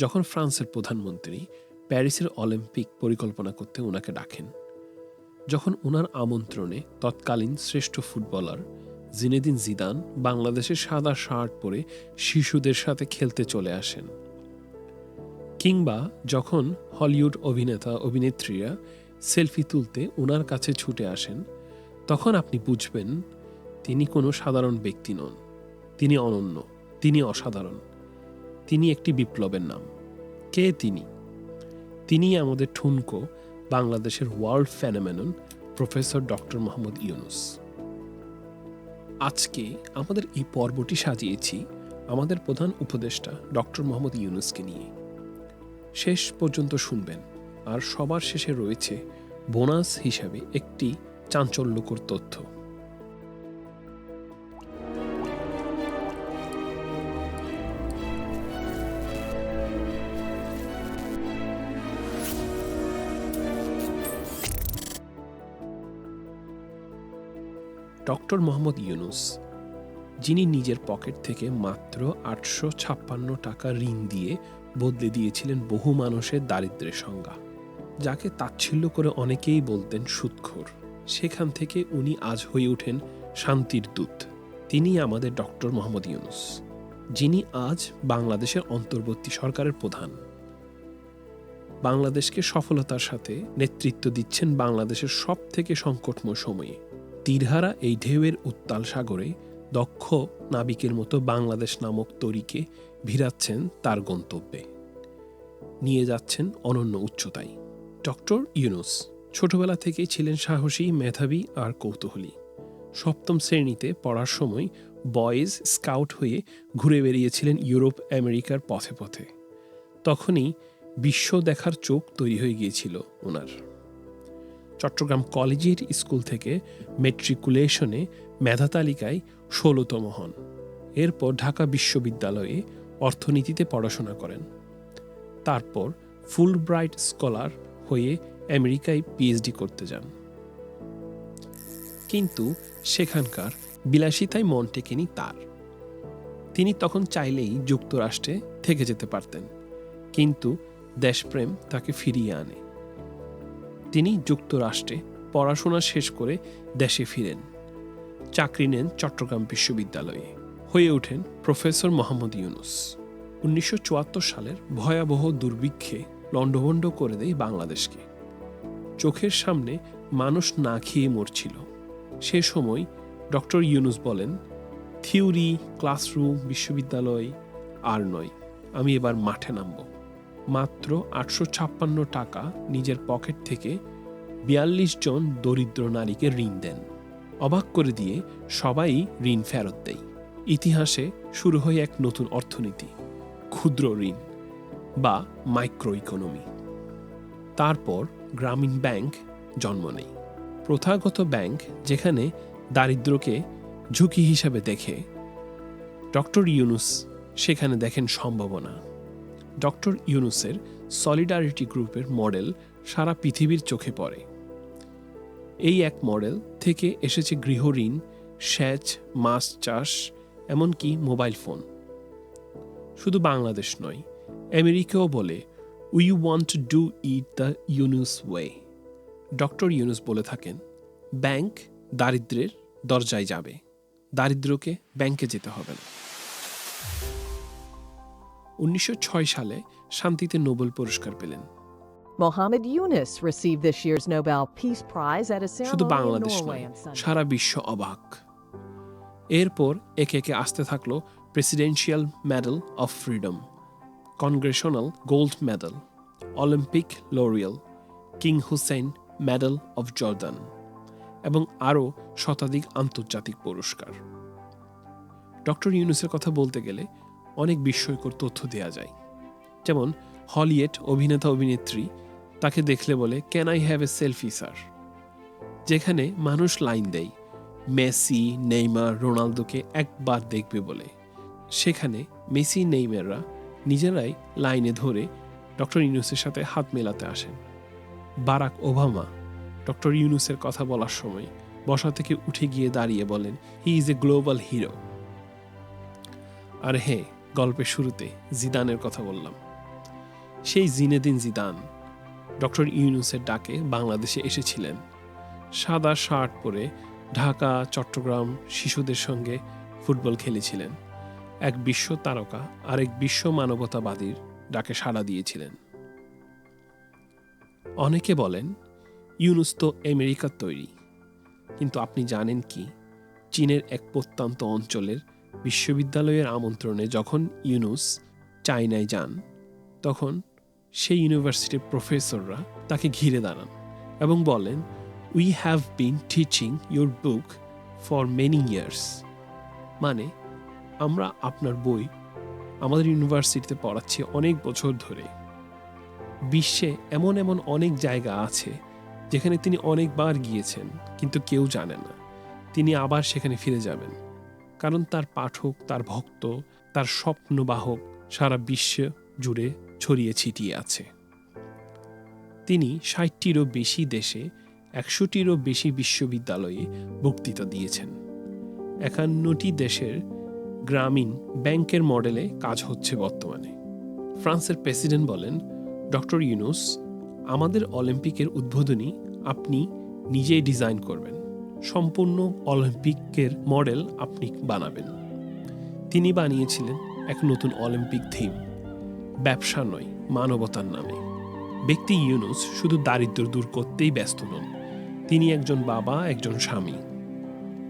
যখন ফ্রান্সের প্রধানমন্ত্রী প্যারিসের অলিম্পিক পরিকল্পনা করতে ওনাকে ডাকেন, যখন ওনার আমন্ত্রণে তৎকালীন শ্রেষ্ঠ ফুটবলার জিনেদিন জিদান বাংলাদেশের সাদা শার্ট পরে শিশুদের সাথে খেলতে চলে আসেন, কিংবা যখন হলিউড অভিনেতা অভিনেত্রীরা সেলফি তুলতে ওনার কাছে ছুটে আসেন, তখন আপনি বুঝবেন তিনি কোনো সাধারণ ব্যক্তি নন, তিনি অনন্য, তিনি অসাধারণ। তিনি একটি বিপ্লবের নাম। কে তিনি? তিনি আমাদের ঠুনকো, বাংলাদেশের world phenomenon professor doctor Muhammad Yunus. আজকে আমাদের এই পর্বটি সাজিয়েছি আমাদের প্রধান উপদেষ্টা ডক্টর মোহাম্মদ ইউনুসকে নিয়ে। শেষ পর্যন্ত শুনবেন, আর সবার শেষে রয়েছে বোনাস হিসাবে একটি চাঞ্চল্যকর তথ্য। ডক্টর মোহাম্মদ ইউনুস, যিনি নিজের পকেট থেকে মাত্র আটশো ছাপ্পান্ন টাকা ঋণ দিয়ে বদলে দিয়েছিলেন বহু মানুষের দারিদ্র্যের সংজ্ঞা, যাকে তাচ্ছিল্য করে অনেকেই বলতেন সুৎখোর। সেখান থেকে উনি আজ হয়ে ওঠেন শান্তির দূত। তিনি আমাদের ডক্টর মোহাম্মদ ইউনুস, যিনি আজ বাংলাদেশের অন্তর্বর্তী সরকারের প্রধান। বাংলাদেশকে সফলতার সাথে নেতৃত্ব দিচ্ছেন বাংলাদেশের সব থেকে সংকটময় সময়ে। তীরহারা এই ঢেউয়ের উত্তাল সাগরে দক্ষ নাবিকের মতো বাংলাদেশ নামক তরিকে ভিড়াচ্ছেন তার গন্তব্যে। নিয়ে যাচ্ছেন অনন্য উচ্চতায়। ডক্টর ইউনুস ছোটবেলা থেকেই ছিলেন সাহসী, মেধাবী আর কৌতূহলী। সপ্তম শ্রেণীতে পড়ার সময় বয়েজ স্কাউট হয়ে ঘুরে বেরিয়েছিলেন ইউরোপ, আমেরিকার পথে পথে। তখনই বিশ্ব দেখার চোখ তৈরি হয়ে গিয়েছিল ওনার। চট্টগ্রাম কলেজের স্কুল থেকে মেট্রিকুলেশনে মেধা তালিকায় ষোলোতম হন। এরপর ঢাকা বিশ্ববিদ্যালয়ে অর্থনীতিতে পড়াশোনা করেন। তারপর ফুল ব্রাইট স্কলার হয়ে আমেরিকায় পিএইচডি করতে যান। কিন্তু সেখানকার বিলাসিতায় মন টেকেনি তার। তিনি তখন চাইলেই যুক্তরাষ্ট্রে থেকে যেতে পারতেন, কিন্তু দেশপ্রেম তাকে ফিরিয়ে আনে। তিনি যুক্তরাষ্ট্রে পড়াশোনা শেষ করে দেশে ফিরেন। চাকরি নেন চট্টগ্রাম বিশ্ববিদ্যালয়ে। হয়ে ওঠেন প্রফেসর মোহাম্মদ ইউনুস। উনিশশো চুয়াত্তর সালের ভয়াবহ দুর্ভিক্ষে লণ্ডভণ্ড করে দেয় বাংলাদেশকে। চোখের সামনে মানুষ না খেয়ে মরছিল। সে সময় ডক্টর ইউনুস বলেন, থিওরি, ক্লাসরুম, বিশ্ববিদ্যালয় আর নয়, আমি এবার মাঠে নামব। মাত্র আটশো ছাপ্পান্ন টাকা নিজের পকেট থেকে বিয়াল্লিশ জন দরিদ্র নারীকে ঋণ দেন। অবাক করে দিয়ে সবাই ঋণ ফেরত দেয়। ইতিহাসে শুরু হয় এক নতুন অর্থনীতি, ক্ষুদ্র ঋণ বা মাইক্রো ইকোনমি তারপর গ্রামীণ ব্যাংক জন্ম নেয়। প্রথাগত ব্যাংক যেখানে দারিদ্রকে ঝুঁকি হিসাবে দেখে। ডক্টর ইউনুস সেখানে দেখেন সম্ভাবনা। ডক্টর ইউনুসের সলিডারিটি গ্রুপের মডেল সারা পৃথিবীর চোখে পড়ে। এই এক মডেল থেকে এসেছে গৃহঋণ সেচ, মাছ চাষ, এমনকি মোবাইল ফোন। শুধু বাংলাদেশ নয়, আমেরিকাও বলে we want to do it the Yunus way doctor Yunus বলে থাকেন, ব্যাংক দারিদ্রের দরজায় যাবে। দারিদ্রকে ব্যাংকে যেতে হবে না। উনিশশো সালে শান্তিতে নোবেল পুরস্কার পেলেন। Mohammed Yunus received this year's Nobel Peace Prize at a শুধু ceremony বাংলাদেশ নয় সারা বিশ্ব অবাক। এরপর একে একে আসতে থাকল presidential medal of freedom congressional gold medal olympic laurel King Hussein medal of Jordan এবং আরও শতাধিক আন্তর্জাতিক পুরস্কার। ডক্টর ইউনুসের কথা বলতে গেলে অনেক বিস্ময়কর তথ্য দেওয়া যায়। যেমন, হলিয়েট অভিনেতা অভিনেত্রী তাকে দেখলে বলে can I have a selfie sir যেখানে মানুষ লাইন দেয়, মেসি, নেইমার, রোনালদোকে একবার দেখবে বলে। সেখানে মেসি, নেইমাররা নিজেরাই লাইনে ধরে ডক্টর ইউনুসের সাথে হাত মেলাতে আসেন। বারাক ওবামা ডক্টর ইউনুসের কথা বলার সময় বসা থেকে উঠে গিয়ে দাঁড়িয়ে বলেন he is a global hero আর হ্যাঁ গল্পের শুরুতে জিদানের কথা বললাম। সেই জিনেদিন জিদান ডক্টর ইউনুসের ডাকে বাংলাদেশে এসেছিলেন। সাদা শার্ট পরে ঢাকা, চট্টগ্রাম শিশুদের সঙ্গে ফুটবল খেলেছিলেন। এক বিশ্ব তারকা আর এক বিশ্ব মানবতাবাদীর ডাকে সাড়া দিয়েছিলেন। অনেকে বলেন, ইউনুস তো আমেরিকার তৈরি। কিন্তু আপনি জানেন কি? চীনের এক প্রত্যন্ত অঞ্চলের বিশ্ববিদ্যালয়ের আমন্ত্রণে যখন ইউনুস চায়নায় যান, তখন সেই ইউনিভার্সিটির প্রফেসররা তাকে ঘিরে দাঁড়ান এবং বলেন we have been teaching your book for many years মানে আমরা আপনার বই আমাদের ইউনিভার্সিটিতে পড়াচ্ছি অনেক বছর ধরে। বিশ্বে এমন এমন অনেক জায়গা আছে যেখানে তিনি অনেকবার গিয়েছেন, কিন্তু কেউ জানে না। তিনি আবার সেখানে ফিরে যাবেন। কারণ তার পাঠক, তার ভক্ত, তার স্বপ্নবাহক সারা বিশ্ব জুড়ে ছড়িয়ে ছিটিয়ে আছে। তিনি ষাটটিরও বেশি দেশে, একশোটিরও বেশি বিশ্ববিদ্যালয়ে বক্তৃতা দিয়েছেন। একান্নটি দেশের গ্রামীণ ব্যাংকের মডেলে কাজ হচ্ছে বর্তমানে। ফ্রান্সের প্রেসিডেন্ট বলেন, ডক্টর ইউনুস, আমাদের অলিম্পিকের উদ্বোধনী আপনি নিজেই ডিজাইন করবেন। সম্পূর্ণ অলিম্পিকের মডেল আপনি বানাবেন। তিনি বানিয়েছিলেন এক নতুন অলিম্পিক থিম, ব্যবসা নয়, মানবতার নামে। ব্যক্তি ইউনুস শুধু দারিদ্র দূর করতেই ব্যস্ত নন, তিনি একজন বাবা, একজন স্বামী।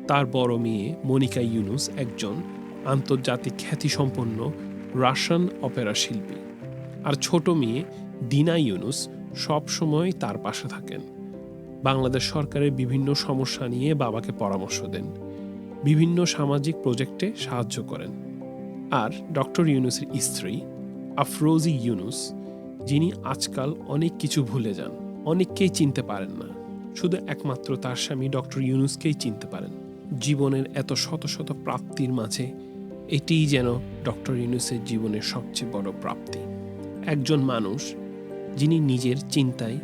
তার বড় মেয়ে মনিকা ইউনুস একজন আন্তর্জাতিক খ্যাতিসম্পন্ন রাশিয়ান অপেরা শিল্পী। আর ছোট মেয়ে দিনা ইউনুস সব সময় তার পাশে থাকেন। বাংলাদেশ সরকারের বিভিন্ন সমস্যা নিয়ে বাবাকে পরামর্শ দেন। বিভিন্ন সামাজিক প্রজেক্টে সাহায্য করেন। আর ডক্টর ইউনুসের স্ত্রী, আফরোজি ইউনুস, যিনি আজকাল অনেক কিছু ভুলে যান, অনেককেই চিনতে পারেন না। শুধু একমাত্র তার স্বামী ডক্টর ইউনুসকেই চিনতে পারেন। জীবনের এত শত শত প্রাপ্তির মাঝে এটিই যেন ডক্টর ইউনুসের জীবনের সবচেয়ে বড় প্রাপ্তি। একজন মানুষ যিনি নিজের চিন্তায়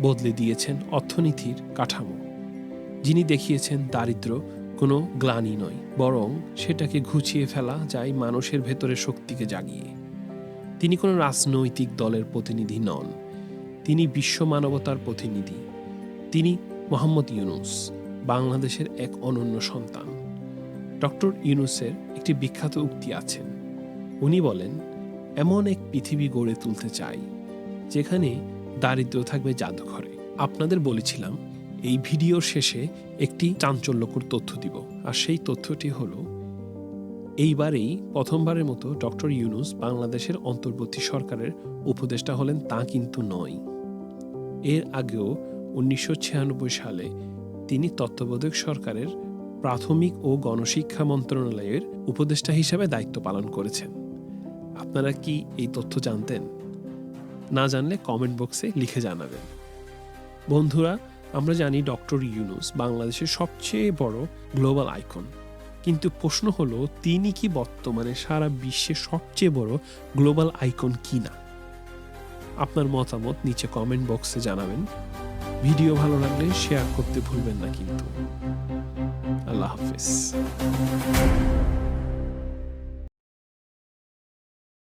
বদলে দিয়েছেন অর্থনীতির কাঠামো, যিনি দেখিয়েছেন দারিদ্র কোনো গ্লানি নয়, বরং সেটাকে ঘুচিয়ে ফেলা যায় মানুষের ভেতরে শক্তিকে জাগিয়ে। তিনি কোনো রাজনৈতিক দলের প্রতিনিধি নন, তিনি বিশ্ব মানবতার প্রতিনিধি। তিনি মোহাম্মদ ইউনুস, বাংলাদেশের এক অনন্য সন্তান। ডক্টর ইউনুসের একটি বিখ্যাত উক্তি আছেন। উনি বলেন, এমন এক পৃথিবী গড়ে তুলতে চাই, যেখানে দারিদ্র থাকবে জাদুঘরে। আপনাদের বলেছিলাম, এই ভিডিওর শেষে একটি চাঞ্চল্যকর তথ্য দিব। আর সেই তথ্যটি হলো, এইবারেই প্রথমবারের মতো ডক্টর ইউনুস বাংলাদেশের অন্তর্বর্তী সরকারের উপদেষ্টা হলেন তা কিন্তু নয়। এর আগেও উনিশশো ছিয়ানব্বই সালে তিনি তত্ত্বাবধায়ক সরকারের প্রাথমিক ও গণশিক্ষা মন্ত্রণালয়ের উপদেষ্টা হিসেবে দায়িত্ব পালন করেছেন। আপনারা কি এই তথ্য জানতেন? না জানলে কমেন্ট বক্সে লিখে জানাবেন। বন্ধুরা, আমরা জানি ডক্টর ইউনুস বাংলাদেশের সবচেয়ে বড় গ্লোবাল আইকন। কিন্তু প্রশ্ন হলো, তিনি কি বর্তমানে সারা বিশ্বের সবচেয়ে বড় গ্লোবাল আইকন কি না আপনার মতামত নিচে কমেন্ট বক্সে জানাবেন। ভিডিও ভালো লাগলে শেয়ার করতে ভুলবেন না কিন্তু। আল্লাহ হাফিজ।